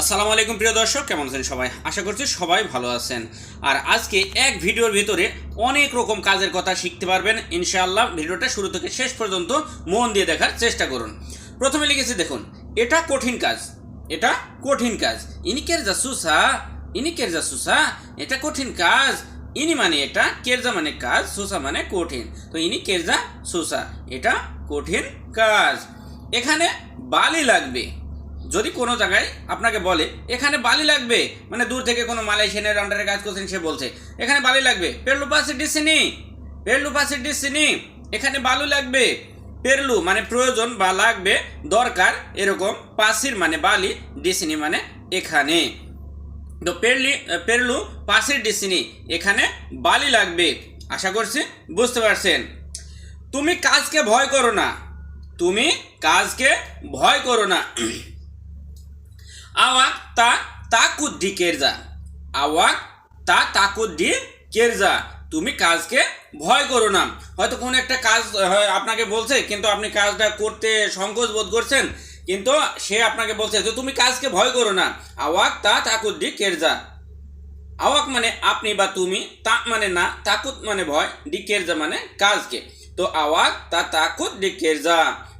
আসসালামু আলাইকুম প্রিয় দর্শক, কেমন আছেন সবাই? আশা করছি সবাই ভালো আছেন। আর আজকে এক ভিডিওর ভিতরে অনেক রকম কাজের কথা শিখতে পারবেন। ইনশাআল্লাহ ভিডিওটা শুরু থেকে শেষ পর্যন্ত মন দিয়ে দেখার চেষ্টা করুন। প্রথমে লিখেছি, দেখুন, এটা কঠিন কাজ, এটা কঠিন কাজ। ইনি কেরজা সুসা, ইনি কেরজা সুসা, এটা কঠিন কাজ। ইনি মানে এটা, কেরজা মানে কাজ, সুসা মানে কঠিন। তো ইনি কেরজা সুসা, এটা কঠিন কাজ। এখানে বালি লাগবে। যদি কোনো জায়গায় আপনাকে বলে, এখানে বালি লাগবে। মানে দূর থেকে কোনো মালয়েশিয়ানের আন্ডারে কাজ করছেন, সে বলছে, এখানে বালি লাগবে। পেরলু পাশে ডিসিনি। পেরলু পাশে ডিসিনি। এখানে বালু লাগবে। পেরলু মানে প্রয়োজন বা লাগবে। দরকার এরকম পাশির মানে বালি, ডিসিনি মানে এখানে। তো পেরলি, পেরলু পাশের ডিসিনি, এখানে বালি লাগবে। আশা করছি বুঝতে পারছেন। তুমি কাজকে ভয় করো না। তুমি কাজকে ভয় করো না। Tak takut di kerja awak তা তাকুত দি কেরজা তুমি কাজকে ভয় করো না। হয়তো কোনো একটা কাজ আপনাকে বলছে, কিন্তু আপনি কাজটা করতে সংকোচ বোধ করছেন, কিন্তু সে আপনাকে বলছে যে তুমি কাজকে ভয় করো না। আওয়াক তা তাকুত দি কেরজা আওয়াক মানে আপনি বা তুমি, তা মানে না, তাকুত মানে ভয় ডি কেরজা মানে কাজকে। তো আওয়াক তা তাকুত ডি কেরজা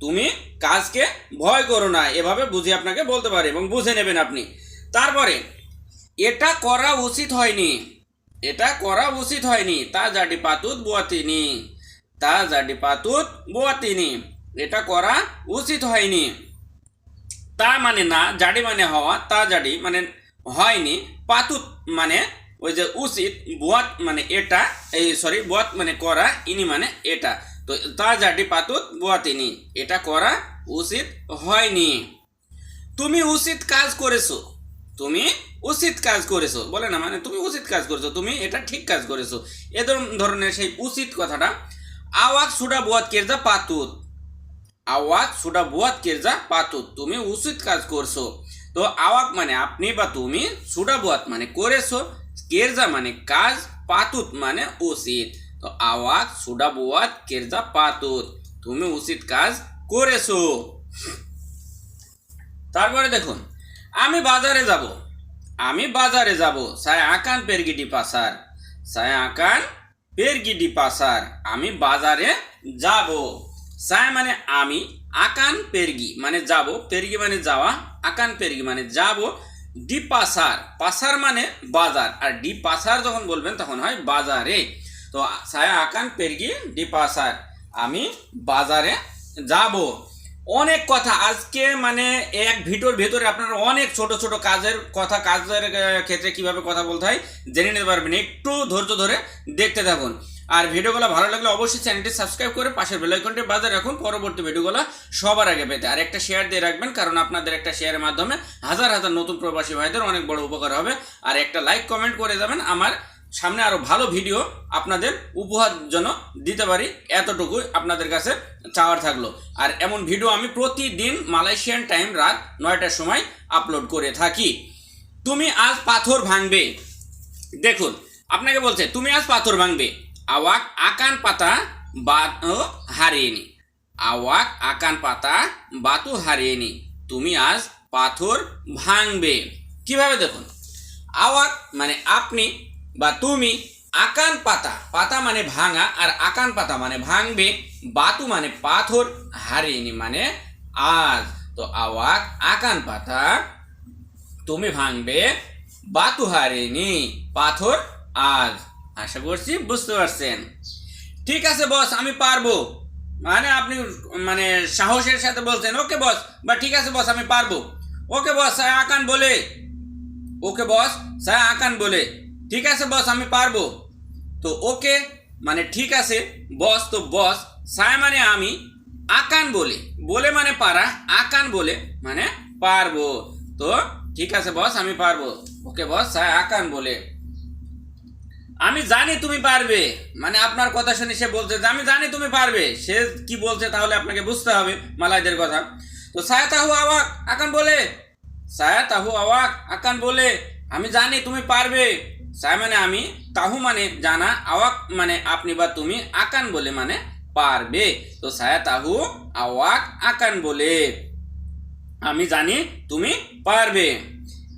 তুমি কাজকে ভয় করো না, এভাবে বুঝে আপনাকে বলতে পারে এবং বুঝে নেবেন আপনি। তারপরে, এটা করা উচিত হয়নি। এটা করা উচিত হয়নি। তা জাডি পাতুত বুয়াতিনি। তা জাডি পাতুত বুয়াতিনি। এটা করা উচিত হয়নি। তা মানে না, জাডি মানে হওয়া, তা জাডি মানে হয়নি। পাতুত মানে ওই যে উচিত, বুয়াত মানে এটা, এই সরি, বুয়াত মানে করা, ইনি মানে এটা। তো তা জাডি পাতুত বুয়াতিনি এটা করা উচিত হয়নি। তুমি উচিত কাজ করেছ। তুমি উচিত কাজ করেছ। বলে না মানে তুমি উচিত কাজ করেছ। তুমি এটা ঠিক কাজ করেছ। এ ধরনের সেই উচিত কথাটা। আওয়াক সুডা বুয়াত কেরজা পাতুত। আওয়াক সুডা বুয়াত কেরজা পাতুত। তুমি উচিত কাজ করছ। তো আওয়াক মানে আপনি বা তুমি সুডা বুয়াত মানে করেছ। কেরজা মানে কাজ, পাতুত মানে উচিত। তো আওয়াক সুডা বুয়াত কেরজা পাতুত। তুমি উচিত কাজ করেছ। তারপরে দেখুন, আমি বাজারে যাব। আমি বাজারে যাব। সায় আকান পেরগিডি পাসার। সায় আকান পেরগিডি পাসার। আমি বাজারে যাব। সায় মানে আমি আকান পেরগি মানে যাব। পেরগি মানে যাওয়া, আকান পেরগি মানে যাব। ডি পাসার পাসার মানে বাজার। আর ডি পাসার যখন বলবেন তখন হয় বাজারে। তো সায়া আকান পেরগি ডি পাসার। আমি বাজারে যাব। অনেক কথা, আজকে মানে এক ভিডিওর ভেতরে আপনারা অনেক ছোট ছোট কাজের কথা, কাজের ক্ষেত্রে কীভাবে কথা বলতে হয় জেনে নিতে পারবেন। একটু ধৈর্য ধরে দেখতে থাকুন। আর ভিডিওগুলো ভালো লাগলে অবশ্যই চ্যানেলটি সাবস্ক্রাইব করে পাশের বেলাইকনটি বাজার রাখুন। পরবর্তী ভিডিওগুলো সবার আগে পেতে। আর একটা শেয়ার দিয়ে রাখবেন, কারণ আপনাদের একটা শেয়ারের মাধ্যমে হাজার হাজার নতুন প্রবাসী ভাইদের অনেক বড় উপকার হবে। আর একটা লাইক কমেন্ট করে যাবেন আমার সামনে আরও ভালো ভিডিও আপনাদের উপহার জন্য দিতে পারি। এতটুকু আপনাদের কাছে চাওয়ার থাকল। আর এমন ভিডিও আমি প্রতিদিন মালয়েশিয়ান টাইম রাত নয়টার সময় আপলোড করে থাকি। তুমি আজ পাথর ভাঙবে। দেখুন, আপনাকে বলছে, তুমি আজ পাথর ভাঙবে। আওয়াক আকান পাতা বাতু হারিয়েনি। আওয়াক আকান পাতা বাতু হারিয়েনি। তুমি আজ পাথর ভাঙবে। কীভাবে দেখুন? আওয়াক মানে আপনি বা তুমি আকান পাতা পাতা মানে ভাঙা, আর আকান পাতা মানে ভাঙবে, বাতু মানে পাথর হারিয়েনি মানে আজ। তো আওয়াক, আকান পাতা, তুমি ভাঙবে, বাতু হারিনি পাথর, আজ। আশা করছি বুঝতে পারছেন। ঠিক আছে বস, আমি পারব। মানে আপনি মানে সাহসের সাথে বলছেন, ওকে বস, বা ঠিক আছে বস, আমি পারব। ওকে বস, স্যার আকান বলে। ওকে বস, স্যার আকান বলে। ঠিক আছে বস আমি পারব তো ওকে মানে ঠিক আছে বস তো বস সায় মানে আমি আকান বলে বলে মানে পারা আকান বলে মানে পারব তো ঠিক আছে বস আমি পারব ওকে বস সায় আকান বলে আমি জানি তুমি পারবে মানে আপনার কথা শুনে সে বলছে যে আমি জানি তুমি পারবে সে কি বলছে তাহলে আপনাকে বুঝতে হবে মালাইদের কথা তো সায়া তাহু আওয়াক আকান বলে সায়া তাহু আওয়াক আকান বলে আমি জানি তুমি পারবে সায়া মানে আমি তাহু মানে জানা, আওয়াক মানে আপনি বা তুমি আকান বলে মানে পারবে। তো সায়া তাহু, আওয়াক, আকান বলে। আমি জানি তুমি পারবে।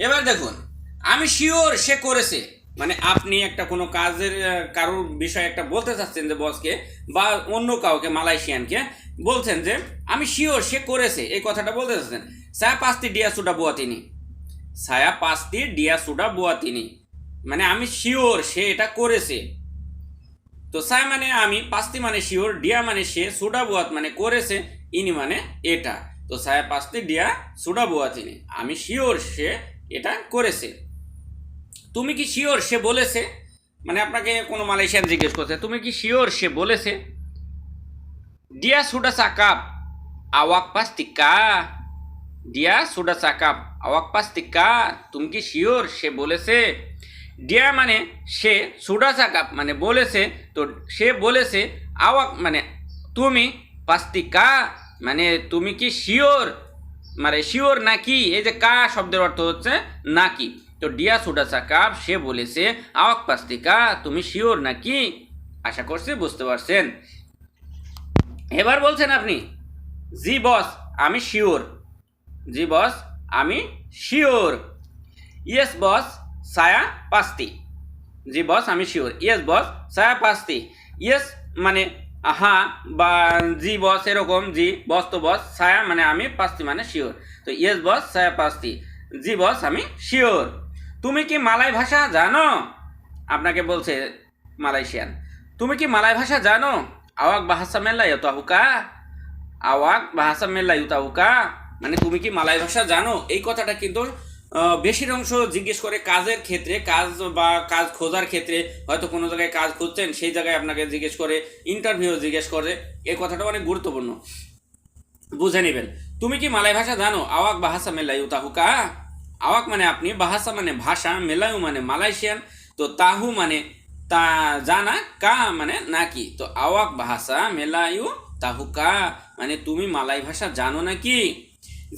এবার দেখুন, আমি শিওর সে করেছে। মানে আপনি একটা কোনো কাজের কারোর বিষয়ে একটা বলতে চাচ্ছেন যে বসকে বা অন্য কাউকে, মালয়েশিয়ানকে, বলছেন যে আমি শিওর সে করেছে, এই কথাটা বলতে চাচ্ছেন। সায়া পাস্তি ডিয়া সুডা বুয়া তিনি। সায়া পাস্তি ডিয়া সুডা বুয়া তিনি। মানে আমি শিওর সে এটা করেছে। তো সায় মানে আমি, পাস্তি মানে শিওর ডিয়া মানে সে, সুডা বুয়াত মানে করেছে, ইনি মানে এটা। তো সায়া পাস্তি, ডিয়া, সুডা বুয়া তিনি আমি শিওর সে এটা করেছে। তুমি কি শিওর সে বলেছে? মানে আপনাকে কোনো মালয়েশিয়ান জিজ্ঞেস করছে, তুমি কি শিওর সে বলেছে? ডিয়া, সুডা সাকাপ আওয়াক পাস্তিকা ডিয়া, সুডা সাকাপ আওয়াক পাস্তিকা তুমি কি শিওর সে বলেছে? ডিয়া মানে সে সুডা সাকাপ মানে বলেছে, তো সে বলেছে, আওয়াক মানে তুমি পাস্তিকা মানে তুমি কি শিওর? মানে শিওর নাকি? এই যে কা শব্দের অর্থ হচ্ছে নাকি। তো ডিয়া সুডা সাকাপ, সে বলেছে, আওয়াক পাস্তিকা, তুমি শিওর নাকি? আশা করছি বুঝতে পারছেন। এবার বলছেন আপনি, জি বস, আমি শিওর। জি বস, আমি শিওর। ইয়েস বস সায়া পাস্তি জি বস আমি শিওর ইয়েস বস সায়া পাস্তি ইয়েস মানে হ্যাঁ বা জি বস এরকম। জি বস তো বস সায়া মানে আমি পাস্তি মানে শিওর তো ইয়েস বস সায়া পাস্তি জি বস আমি শিওর তুমি কি মালাই ভাষা জানো? আপনাকে বলছে মালয়েশিয়ান। তুমি কি মালাই ভাষা জানো? আওয়াক বাহাসা মেলা ইউতাহুকা আওয়াক বাহাসা মেলা ইউতাহুকা মানে তুমি কি মালাই ভাষা জানো? এই কথাটা কিন্তু বেশির অংশ জিজ্ঞেস করে কাজের ক্ষেত্রে, কাজ বা কাজ খোঁজার ক্ষেত্রে হয়তো কোনো জায়গায় কাজ খুঁজছেন, সেই জায়গায় আপনাকে জিজ্ঞেস করে ইন্টারভিউ জিজ্ঞেস করে। এই কথাটা অনেক গুরুত্বপূর্ণ। বুঝে নেবেন। তুমি কি মালাই ভাষা জানো? আওয়াক বাহাসা মেলাই তাহুকা। আওয়াক মানে আপনি, বাহাসা মানে ভাষা, মেলায়ু মানে মালয়েশিয়ান। তো তাহু মানে তা জানা, কা মানে নাকি? তো আওয়াক ভাষা মেলায়ু তাহুকা। মানে তুমি মালাই ভাষা জানো নাকি?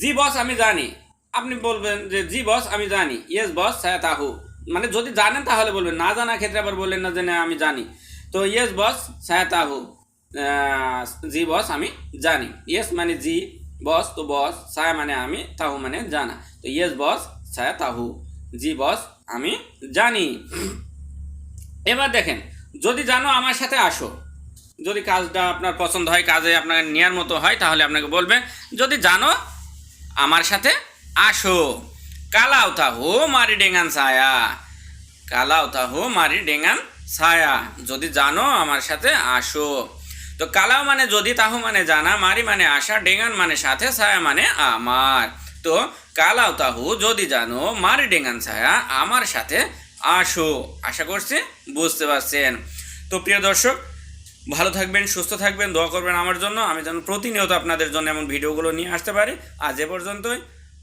জি বস, আমি জানি। আপনি বলবেন যে, জি বস আমি জানি। ইয়েস বস হ্যাঁ তাহু মানে যদি জানেন তাহলে বলবেন, না জানা ক্ষেত্রে আবার বললেন না যে, না, আমি জানি। তো ইয়েস বস হ্যাঁ তাহু জি বস আমি জানি। ইয়েস মানে জি বস তো বস সায়া মানে আমি তাহু মানে জানা। তো ইয়েস বস সায়া তাহু জি বস আমি জানি। এবার দেখেন, যদি জানো আমার সাথে আসো, যদি কাজটা আপনার পছন্দ হয়, কাজে আপনাকে নেওয়ার মতো হয়, তাহলে আপনাকে বলবে, যদি জানো আমার সাথে আসো। কালাও তাহো মারি ডেঙ্গান ছায়া। কালাও তাহো মারি ডেঙ্গান ছায়া। যদি জানো আমার সাথে, আসো। তো কালাও মানে যদি, তাহু মানে জানা, মারি মানে আসা ডেঙ্গান মানে সাথে, ছায়া মানে আমার। তো কালাও তাহু যদি জানো, মারি ডেঙ্গান ছায়া, আমার সাথে আসো। আশা করছি বুঝতে পারছেন। তো প্রিয় দর্শক, ভালো থাকবেন, সুস্থ থাকবেন, দোয়া করবেন আমার জন্য। আমি যেন প্রতিনিয়ত আপনাদের জন্য এমন ভিডিওগুলো নিয়ে আসতে পারি। আজ এ পর্যন্তই।